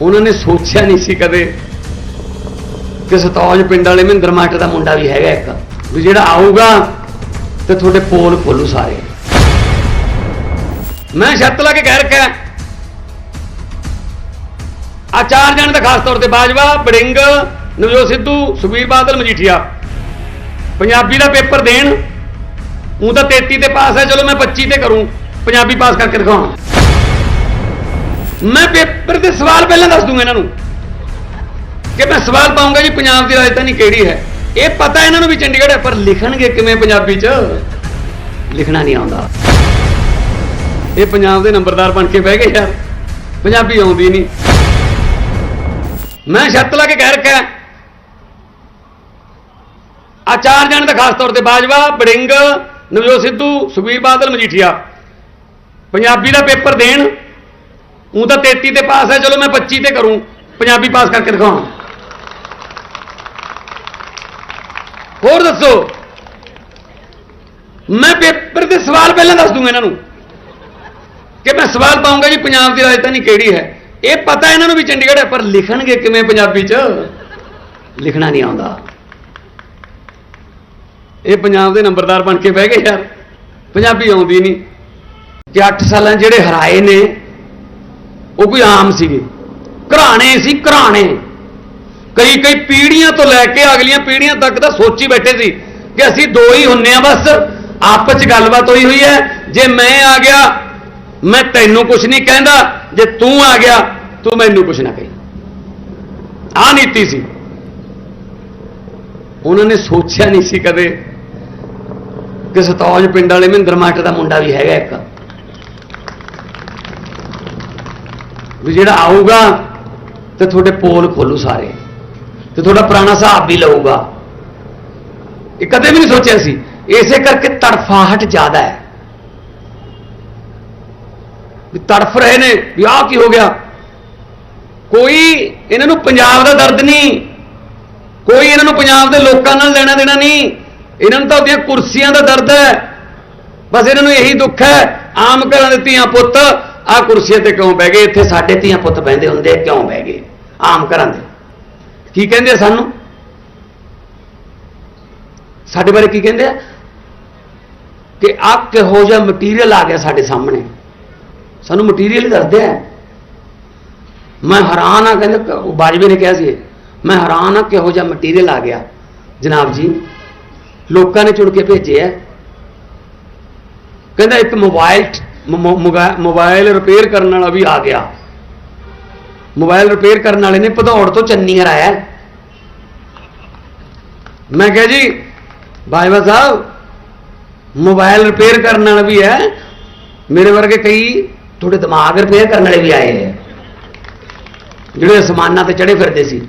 ਉਹਨਾਂ ਨੇ ਸੋਚਿਆ ਨਹੀਂ ਸੀ ਕਦੇ ਕਿ ਸਤੌਜ ਪਿੰਡ ਵਾਲੇ ਮਹਿੰਦਰ ਮਾਟਰ ਦਾ ਮੁੰਡਾ ਵੀ ਹੈਗਾ ਇੱਕ, ਵੀ ਜਿਹੜਾ ਆਊਗਾ ਤੇ ਤੁਹਾਡੇ ਪੋਲ ਖੋਲੂ ਸਾਰੇ। ਮੈਂ ਛੱਤ ਲਾ ਕੇ ਕਹਿ ਰੱਖਿਆ। ਆ ਚਾਰ ਜਣ ਦਾ ਖਾਸ ਤੌਰ ਤੇ ਬਾਜਵਾ, ਬੜਿੰਗ, ਨਵਜੋਤ ਸਿੱਧੂ, ਸੁਖਬੀਰ ਬਾਦਲ, ਮਜੀਠੀਆ। ਪੰਜਾਬੀ ਦਾ ਪੇਪਰ ਦੇਣ, ਉਹ ਤਾਂ 33 ਤੇ ਪਾਸ ਹੈ, ਚਲੋ ਮੈਂ 25 ਤੇ ਕਰੂੰ, ਪੰਜਾਬੀ ਪਾਸ ਕਰਕੇ ਦਿਖਾਉਣਾ। ਮੈਂ ਪੇਪਰ ਦੇ ਸਵਾਲ ਪਹਿਲਾਂ ਦੱਸ ਦੂੰਗਾ ਇਹਨਾਂ ਨੂੰ ਕਿ ਮੈਂ ਸਵਾਲ ਪਾਉਂਗਾ ਜੀ, ਪੰਜਾਬ ਦੀ ਰਾਜਧਾਨੀ ਕਿਹੜੀ ਹੈ? ਇਹ ਪਤਾ ਇਹਨਾਂ ਨੂੰ ਵੀ ਚੰਡੀਗੜ੍ਹ ਹੈ, ਪਰ ਲਿਖਣਗੇ ਕਿਵੇਂ ਪੰਜਾਬੀ 'ਚ? ਲਿਖਣਾ ਨਹੀਂ ਆਉਂਦਾ। ਇਹ ਪੰਜਾਬ ਦੇ ਨੰਬਰਦਾਰ ਬਣ ਕੇ ਬਹਿ ਗਏ ਯਾਰ। ਪੰਜਾਬੀ ਆਉਂਦੀ ਨਹੀਂ। ਮੈਂ ਛੱਤ ਲਾ ਕੇ ਕਹਿ ਰੱਖਿਆ। ਆ ਚਾਰ ਜਣ ਦਾ ਖਾਸ ਤੌਰ ਤੇ ਬਾਜਵਾ, ਬੜਿੰਗ, ਨਵਜੋਤ ਸਿੱਧੂ, ਸੁਖਬੀਰ ਬਾਦਲ, ਮਜੀਠੀਆ। ਪੰਜਾਬੀ ਦਾ ਪੇਪਰ ਦੇਣ। ਉਹ ਤਾਂ 33 ਤੇ ਪਾਸ ਹੈ, ਚਲੋ ਮੈਂ 25 ਤੇ ਕਰੂੰ। ਪੰਜਾਬੀ ਪਾਸ ਕਰਕੇ ਦਿਖਾਉਣਾ। ਹੋਰ ਦੱਸੋ? ਮੈਂ ਪੇਪਰ ਦੇ ਸਵਾਲ ਪਹਿਲਾਂ ਦੱਸ ਦੂੰਗਾ ਇਹਨਾਂ ਨੂੰ। ਕਿ ਮੈਂ ਸਵਾਲ ਪਾਉਂਗਾ ਜੀ, ਪੰਜਾਬ ਦੀ ਰਾਜਧਾਨੀ ਕਿਹੜੀ ਹੈ? ਇਹ ਪਤਾ ਇਹਨਾਂ ਨੂੰ ਵੀ ਚੰਡੀਗੜ੍ਹ ਹੈ, ਪਰ ਲਿਖਣਗੇ ਕਿਵੇਂ ਪੰਜਾਬੀ 'ਚ? ਲਿਖਣਾ ਨਹੀਂ ਆਉਂਦਾ। ਇਹ ਪੰਜਾਬ ਦੇ ਨੰਬਰਦਾਰ ਬਣ ਕੇ ਬਹਿ ਗਏ ਯਾਰ। ਪੰਜਾਬੀ ਆਉਂਦੀ ਨਹੀਂ। ਕਿ 8 ਸਾਲਾਂ ਜਿਹੜੇ ਹਰਾਏ ਨੇ ਉਹ ਕੋਈ ਆਮ ਸੀਗੇ। ਘਰਾਣੇ ਸੀ, ਘਰਾਣੇ। ਕਈ ਕਈ ਪੀੜ੍ਹੀਆਂ ਤੋਂ ਲੈ ਕੇ ਅਗਲੀਆਂ ਪੀੜ੍ਹੀਆਂ ਤੱਕ ਤਾਂ ਸੋਚੀ ਬੈਠੇ ਸੀ ਕਿ ਅਸੀਂ ਦੋ ਹੀ ਹੁੰਨੇ ਆ ਬਸ। ਆਪਸ 'ਚ ਗੱਲਬਾਤ ਹੋਈ ਹੋਈ ਹੈ। ਜੇ ਮੈਂ ਆ ਗਿਆ, ਮੈਂ ਤੈਨੂੰ ਕੁਝ ਨਹੀਂ ਕਹਿੰਦਾ। ਜੇ ਤੂੰ ਆ ਗਿਆ, ਤੂੰ ਮੈਨੂੰ ਕੁਝ ਨਾ ਕਹੀ। ਆ ਨੀਤੀ ਸੀ। ਉਹਨਾਂ ਨੇ ਸੋਚਿਆ ਨਹੀਂ ਸੀ ਕਦੇ ਕਿ ਸਤੌਜ ਪਿੰਡ ਵਾਲੇ ਮਹਿੰਦਰ ਮਾਸਟਰ ਦਾ ਮੁੰਡਾ ਵੀ ਹੈਗਾ ਇੱਕ। ਵੀ ਜਿਹੜਾ ਆਊਗਾ ਤੇ ਤੁਹਾਡੇ ਪੋਲ ਖੋਲੂ ਸਾਰੇ। ਤੇ ਤੁਹਾਡਾ ਪੁਰਾਣਾ ਹਿਸਾਬ ਵੀ ਲਊਗਾ। ਇਹ ਕਦੇ ਵੀ ਨਹੀਂ ਸੋਚਿਆ ਸੀ। ਇਸੇ ਕਰਕੇ ਤੜਫਾਹਟ ਜ਼ਿਆਦਾ ਹੈ। ਵੀ ਤੜਫ ਰਹੇ ਨੇ, ਵੀ ਆਹ ਕੀ ਹੋ ਗਿਆ? ਕੋਈ ਇਹਨਾਂ ਨੂੰ ਪੰਜਾਬ ਦਾ ਦਰਦ ਨਹੀਂ। ਕੋਈ ਇਹਨਾਂ ਨੂੰ ਪੰਜਾਬ ਦੇ ਲੋਕਾਂ ਨਾਲ ਲੈਣਾ ਦੇਣਾ ਨਹੀਂ। ਇਹਨਾਂ ਨੂੰ ਤਾਂ ਉਹਦੀਆਂ ਕੁਰਸੀਆਂ ਦਾ ਦਰਦ ਹੈ। ਬਸ ਇਹਨਾਂ ਨੂੰ ਇਹੀ ਦੁੱਖ ਹੈ, ਆਮ ਘਰਾਂ ਦੇ ਧੀਆਂ ਪੁੱਤ ਆਹ ਕੁਰਸੀਆਂ ਤੇ ਕਿਉਂ ਬਹਿ ਗਏ? ਇੱਥੇ ਸਾਡੇ ਧੀਆਂ ਪੁੱਤ ਬਹਿੰਦੇ ਹੁੰਦੇ ਕਿਉਂ ਬਹਿ ਗਏ? ਆਮ ਘਰਾਂ ਦੇ। ਕੀ ਕਹਿੰਦੇ ਆ ਸਾਨੂੰ? ਸਾਡੇ ਬਾਰੇ ਕੀ ਕਹਿੰਦੇ ਆ? ਕਿ ਆਹ ਕਿਹੋ ਜਿਹਾ ਮਟੀਰੀਅਲ ਆ ਗਿਆ ਸਾਡੇ ਸਾਹਮਣੇ। ਸਾਨੂੰ ਮਟੀਰੀਅਲ ਹੀ ਦੱਸਦੇ ਆ। ਮੈਂ ਹੈਰਾਨ ਆ, ਕਹਿੰਦੇ ਬਾਜਵੇ ਨੇ ਕਿਹਾ ਸੀ ਮੈਂ ਹੈਰਾਨ ਆ, ਕਿਹੋ ਜਿਹਾ ਮਟੀਰੀਅਲ ਆ ਗਿਆ। ਜਨਾਬ ਜੀ, ਲੋਕਾਂ ਨੇ ਚੁਣ ਕੇ ਭੇਜਿਆ ਕਹਿੰਦਾ ਇੱਕ ਮੋਬਾਈਲ ਮੋਬਾਈਲ ਰਿਪੇਅਰ ਕਰਨ ਵਾਲਾ ਵੀ ਆ ਗਿਆ। ਮੋਬਾਈਲ ਰਿਪੇਅਰ ਕਰਨ ਵਾਲੇ ਨੇ ਭਦੌੜ ਤੋਂ ਚੰਨੀਗੜ੍ਹ ਆਇਆ। ਮੈਂ ਕਿਹਾ ਜੀ, ਬਾਜਵਾ ਸਾਹਿਬ ਮੋਬਾਈਲ ਰਿਪੇਅਰ ਕਰਨ ਵਾਲਾ ਵੀ ਹੈ, ਮੇਰੇ ਵਰਗੇ ਕਈ ਤੁਹਾਡੇ ਦਿਮਾਗ ਰਿਪੇਅਰ ਕਰਨ ਵਾਲੇ ਵੀ ਆਏ ਹੈ। ਜਿਹੜੇ ਅਸਮਾਨਾਂ ਤੇ ਚੜੇ ਫਿਰਦੇ ਸੀ।